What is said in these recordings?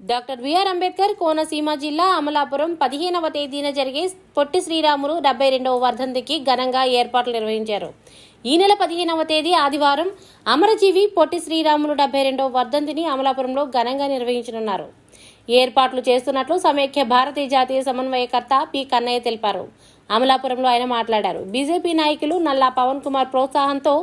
Doctor BR Ambedkar Konaseema జిల్లా అమలాపురం పదిహేనవ తేదీన జరిగే పొట్టి శ్రీరాములు డెబ్బై రెండవ వర్ధంతికి ఘనంగా ఏర్పాట్లు నిర్వహించారు. ఈ నెల పదిహేనవ తేదీ ఆదివారం అమరజీవి పొట్టి శ్రీరాములు డెబ్బై రెండవ వర్ధంతిని అమలాపురంలో ఘనంగా నిర్వహించనున్నారు. ఏర్పాట్లు చేస్తున్నట్లు సమైక్య భారతీయ జాతీయ సమన్వయకర్త పి. కన్నయ్య తెలిపారు. అమలాపురంలో ఆయన మాట్లాడారు. బీజేపీ నాయకులు నల్లా పవన్ కుమార్ ప్రోత్సాహంతో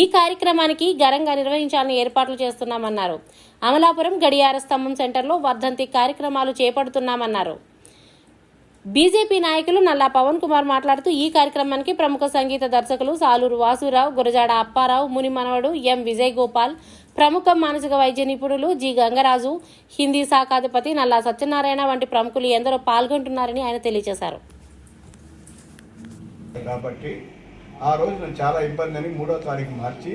ఈ కార్యక్రమానికి ఘనంగా నిర్వహించాలని ఏర్పాట్లు చేస్తున్నామన్నారు. అమలాపురం గడియార స్తంభం సెంటర్లో వర్ధంతి కార్యక్రమాలు చేపడుతున్నామన్నారు. బీజేపీ నాయకులు నల్లా పవన్ కుమార్ మాట్లాడుతూ ఈ కార్యక్రమానికి ప్రముఖ సంగీత దర్శకులు సాలూరు వాసురావు గురజాడ అప్పారావు ముని మనవడు ఎం విజయ్ గోపాల్ ప్రముఖ మానసిక వైద్య నిపుణులు జి గంగరాజు హిందీ శాఖాధిపతి నల్లా సత్యనారాయణ వంటి ప్రముఖులు ఎందరో పాల్గొంటున్నారని ఆయన తెలియజేశారు. కాబట్టి ఆ రోజున చాలా ఇబ్బంది అని మూడో తారీఖు మార్చి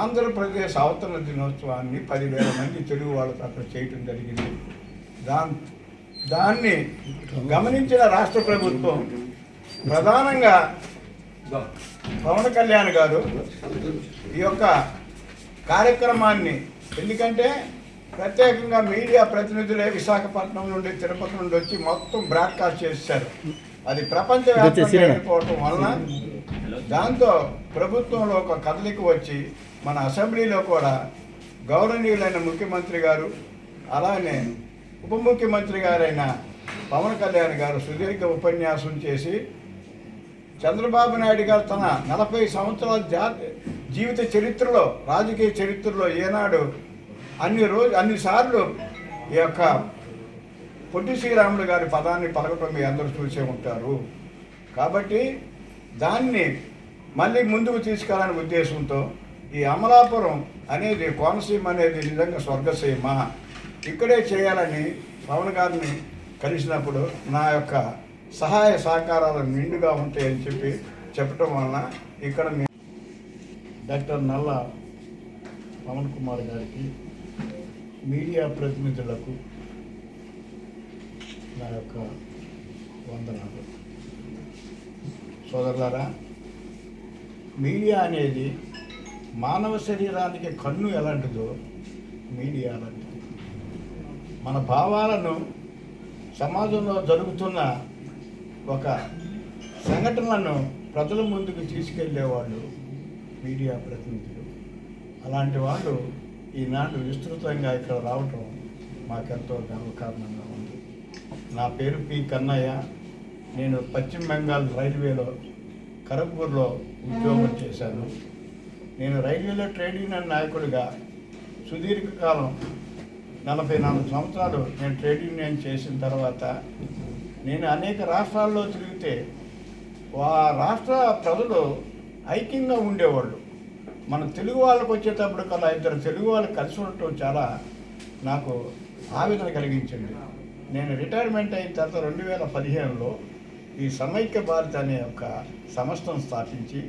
ఆంధ్రప్రదేశ్ అవతరణ దినోత్సవాన్ని పదివేల మంది తెలుగు వాళ్ళతో అక్కడ చేయటం జరిగింది. దాన్ దాన్ని గమనించిన రాష్ట్ర ప్రభుత్వం ప్రధానంగా పవన్ కళ్యాణ్ గారు ఈ యొక్క కార్యక్రమాన్ని ఎందుకంటే ప్రత్యేకంగా మీడియా ప్రతినిధులే విశాఖపట్నం నుండి తిరుపతి నుండి వచ్చి మొత్తం బ్రాడ్కాస్ట్ చేశారు. అది ప్రపంచవ్యాప్తంగా వెళ్ళిపోవటం వలన దాంతో ప్రభుత్వంలో ఒక కదలిక వచ్చి మన అసెంబ్లీలో కూడా గౌరవనీయులైన ముఖ్యమంత్రి గారు అలానే ఉప ముఖ్యమంత్రి గారైన పవన్ కళ్యాణ్ గారు సుదీర్ఘ ఉపన్యాసం చేసి చంద్రబాబు నాయుడు గారు తన నలభై సంవత్సరాల జా జీవిత చరిత్రలో రాజకీయ చరిత్రలో ఏనాడు అన్ని రోజు అన్నిసార్లు ఈ యొక్క పొట్టి శ్రీరాములు గారి పదాన్ని పలకటం మీ అందరూ చూసే ఉంటారు. కాబట్టి దాన్ని మళ్ళీ ముందుకు తీసుకెళ్ళాలనే ఉద్దేశంతో ఈ అమలాపురం అనేది కోనసీమ అనేది నిజంగా స్వర్గసీమ. ఇక్కడే చేయాలని పవన్ గారిని కలిసినప్పుడు నా యొక్క సహాయ సహకారాలు నిండుగా ఉంటాయని చెప్పి చెప్పటం వలన ఇక్కడ మీ డాక్టర్ నల్ల పవన్ కుమార్ గారికి మీడియా ప్రతినిధులకు నా యొక్క వందనాలు. సోదరులారా మీడియా అనేది మానవ శరీరానికి కన్ను ఎలాంటిదో మీడియా అలాంటిది మన భావాలను సమాజంలో జరుగుతున్న ఒక సంఘటనలను ప్రజల ముందుకు తీసుకెళ్ళేవాళ్ళు మీడియా ప్రతినిధులు. అలాంటి వాళ్ళు ఈనాడు విస్తృతంగా ఇక్కడ రావటం మాకెంతో గర్వకారణంగా ఉంది. నా పేరు పి కన్నయ్య. నేను పశ్చిమ బెంగాల్ రైల్వేలో ఖరగ్పూర్లో ఉద్యోగం చేశాను. నేను రైల్వేలో ట్రేడ్ యూనియన్ నాయకుడిగా సుదీర్ఘకాలం నలభై నాలుగు సంవత్సరాలు నేను ట్రేడ్ యూనియన్ చేసిన తర్వాత నేను అనేక రాష్ట్రాల్లో తిరిగితే ఆ రాష్ట్ర ప్రజలు ఐక్యంగా ఉండేవాళ్ళు. మన తెలుగు వాళ్ళకు వచ్చేటప్పుడు కల్లా ఇద్దరు తెలుగు వాళ్ళు కలిసి ఉండటం చాలా నాకు ఆవేదన కలిగించింది. నేను రిటైర్మెంట్ అయిన తర్వాత రెండు వేల పదిహేనులో ఈ సమైక్య భారత్ అనే ఒక సంస్థను స్థాపించి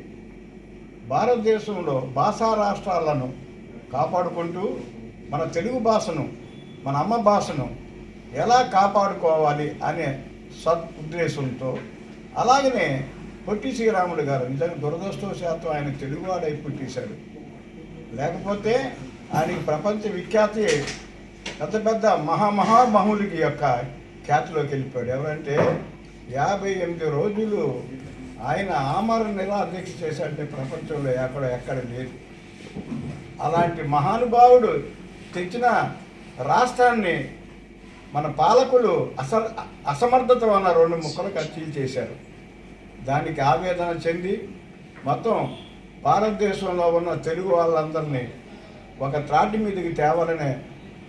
భారతదేశంలో భాషా రాష్ట్రాలను కాపాడుకుంటూ మన తెలుగు భాషను మన అమ్మ భాషను ఎలా కాపాడుకోవాలి అనే సద్ ఉద్దేశంతో అలాగనే పొట్టి శ్రీరాముడు గారు నిజంగా దురదృష్టవశాత్తు ఆయన తెలుగువాడై పుట్టేశాడు. లేకపోతే ఆయనకి ప్రపంచ విఖ్యాతి పెద్ద పెద్ద మహామహామహులకి యొక్క ఖ్యాతిలోకి వెళ్ళిపోయాడు. ఎవరంటే యాభై ఎనిమిది రోజులు ఆయన ఆమరణ నిరాదీక్ష చేశాడంటే ప్రపంచంలో ఎక్కడ ఎక్కడ లేదు. అలాంటి మహానుభావుడు తెచ్చిన రాష్ట్రాన్ని మన పాలకులు అస అసమర్థత వల్ల రెండు ముక్కలు ఖర్చీలు చేశారు. దానికి ఆవేదన చెంది మొత్తం భారతదేశంలో ఉన్న తెలుగు వాళ్ళందరినీ ఒక త్రాటి మీదకి తేవాలనే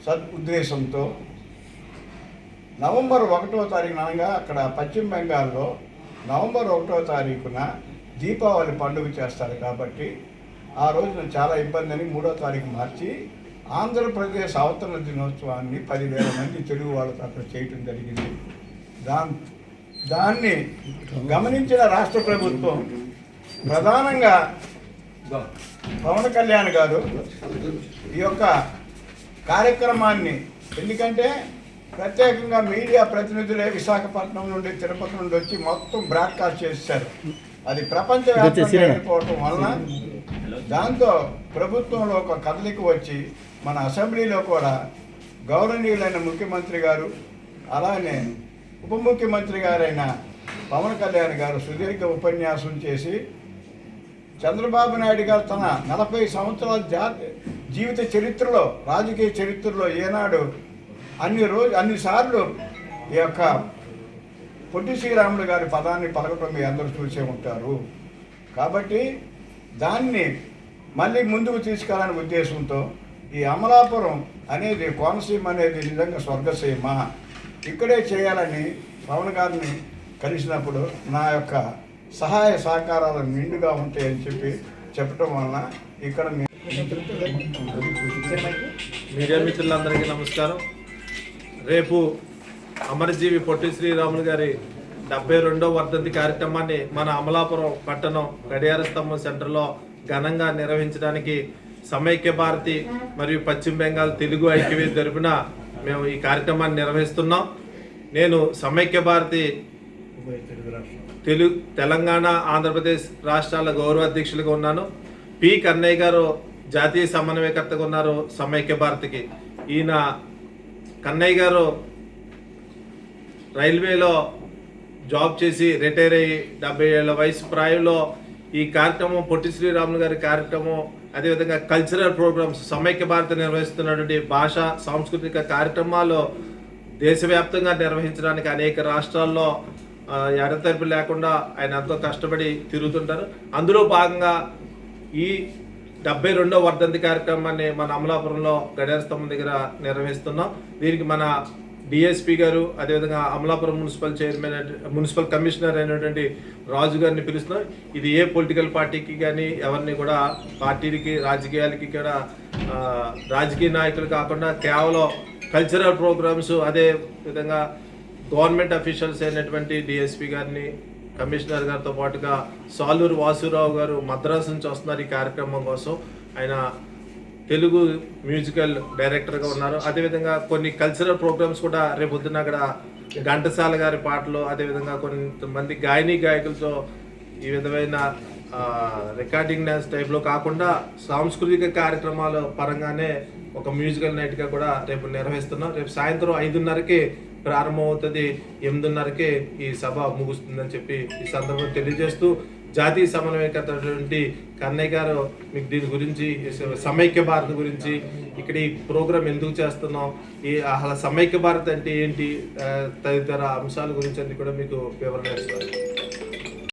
సద్ ఉద్దేశంతో నవంబర్ ఒకటో తారీఖున అనగా అక్కడ పశ్చిమ బెంగాల్లో నవంబర్ ఒకటో తారీఖున దీపావళి పండుగ చేస్తారు కాబట్టి ఆ రోజున చాలా ఇబ్బంది అని మూడో తారీఖు మార్చి ఆంధ్రప్రదేశ్ అవతరణ దినోత్సవాన్ని పదివేల మంది తెలుగు వాళ్ళతో అక్కడ చేయటం జరిగింది. దాన్ దాన్ని గమనించిన రాష్ట్ర ప్రభుత్వం ప్రధానంగా పవన్ కళ్యాణ్ గారు ఈ యొక్క కార్యక్రమాన్ని. ఎందుకంటే ప్రత్యేకంగా మీడియా ప్రతినిధులే విశాఖపట్నం నుండి తిరుపతి నుండి వచ్చి మొత్తం బ్రాడ్కాస్ట్ చేశారు. అది ప్రపంచవ్యాప్తంగా వెళ్ళిపోవటం వలన దాంతో ప్రభుత్వంలో ఒక కదలిక వచ్చి మన అసెంబ్లీలో కూడా గౌరవనీయులైన ముఖ్యమంత్రి గారు అలానే ఉప ముఖ్యమంత్రి గారైన పవన్ కళ్యాణ్ గారు సుదీర్ఘ ఉపన్యాసం చేసి చంద్రబాబు నాయుడు గారు తన నలభై సంవత్సరాల జా జీవిత చరిత్రలో రాజకీయ చరిత్రలో ఏనాడు అన్ని రోజు అన్నిసార్లు ఈ యొక్క పొట్టి శ్రీరాములు గారి పదాన్ని పలకటం మీ అందరూ చూసే ఉంటారు. కాబట్టి దాన్ని మళ్ళీ ముందుకు తీసుకెళ్ళాలనే ఉద్దేశంతో ఈ అమలాపురం అనేది కోనసీమ అనేది నిజంగా స్వర్గసీమ. ఇక్కడే చేయాలని పవన్ గారిని కలిసినప్పుడు నా యొక్క సహాయ సహకారాలు నిండుగా ఉంటాయని చెప్పి చెప్పటం వలన ఇక్కడ మీడియా మిత్రులందరికీ నమస్కారం. రేపు అమరజీవి పొట్టి శ్రీరాములు గారి డెబ్బై రెండో వర్ధంతి కార్యక్రమాన్ని మన అమలాపురం పట్టణం గడియార స్తంభం సెంటర్లో ఘనంగా నిర్వహించడానికి సమైక్య భారతి మరియు పశ్చిమ బెంగాల్ తెలుగు ఐక్యవేది తరపున మేము ఈ కార్యక్రమాన్ని నిర్వహిస్తున్నాం. నేను సమైక్య భారతి తెలుగు తెలంగాణ ఆంధ్రప్రదేశ్ రాష్ట్రాల గౌరవ అధ్యక్షులుగా ఉన్నాను. పి. కన్నయ్య గారు జాతీయ సమన్వయకర్తగా ఉన్నారు సమైక్య భారతికి. ఈయన కన్నయ్య గారు రైల్వేలో జాబ్ చేసి రిటైర్ అయ్యి డెబ్బై ఏళ్ళ వయసు ప్రాయంలో ఈ కార్యక్రమం పొట్టి శ్రీరాములు గారి కార్యక్రమం అదేవిధంగా కల్చరల్ ప్రోగ్రామ్స్ సమైక్య భారత నిర్వహిస్తున్నటువంటి భాష సాంస్కృతిక కార్యక్రమాలు దేశవ్యాప్తంగా నిర్వహించడానికి అనేక రాష్ట్రాల్లో ఆ, ఎడతెరిపి లేకుండా ఆయన ఎంతో కష్టపడి తిరుగుతుంటారు. అందులో భాగంగా ఈ డెబ్బై రెండో వర్ధంతి కార్యక్రమాన్ని మన అమలాపురంలో గడియార స్తంభం దగ్గర నిర్వహిస్తున్నాం. దీనికి మన డిఎస్పి గారు అదేవిధంగా Amalapuram municipal chairman municipal commissioner అయినటువంటి రాజు గారిని పిలుస్తున్నాం. ఇది ఏ పొలిటికల్ పార్టీకి కానీ ఎవరిని కూడా పార్టీలకి రాజకీయాలకి కూడా రాజకీయ నాయకులు కాకుండా కేవలం కల్చరల్ ప్రోగ్రామ్స్ అదే విధంగా గవర్నమెంట్ అఫీషియల్స్ అయినటువంటి డిఎస్పి గారిని కమిషనర్ గారితో పాటుగా సాలూరు వాసురావు గారు మద్రాసు నుంచి వస్తున్నారు ఈ కార్యక్రమం కోసం. ఆయన తెలుగు మ్యూజికల్ డైరెక్టర్గా ఉన్నారు. అదేవిధంగా కొన్ని కల్చరల్ ప్రోగ్రామ్స్ కూడా రేపు పొద్దున్న అక్కడ ఘంటసాల గారి పాటలు అదేవిధంగా కొంతమంది గాయని గాయకులతో ఈ విధమైన రికార్డింగ్ డ్యాన్స్ టైప్లో కాకుండా సాంస్కృతిక కార్యక్రమాల పరంగానే ఒక మ్యూజికల్ నైట్గా కూడా రేపు నిర్వహిస్తున్నాం. రేపు సాయంత్రం ఐదున్నరకి ప్రారంభమవుతుంది. ఎనిమిదిన్నరకే ఈ సభ ముగుస్తుందని చెప్పి ఈ సందర్భంగా తెలియజేస్తూ జాతీయ సమన్వయకర్తటువంటి కన్నయ్య గారు మీకు దీని గురించి సమైక్య భారత్ గురించి ఇక్కడ ఈ ప్రోగ్రాం ఎందుకు చేస్తున్నాం ఈ అసలు సమైక్య భారత్ అంటే ఏంటి తదితర అంశాల గురించి అన్ని కూడా మీకు వివరణ ఇస్తారు.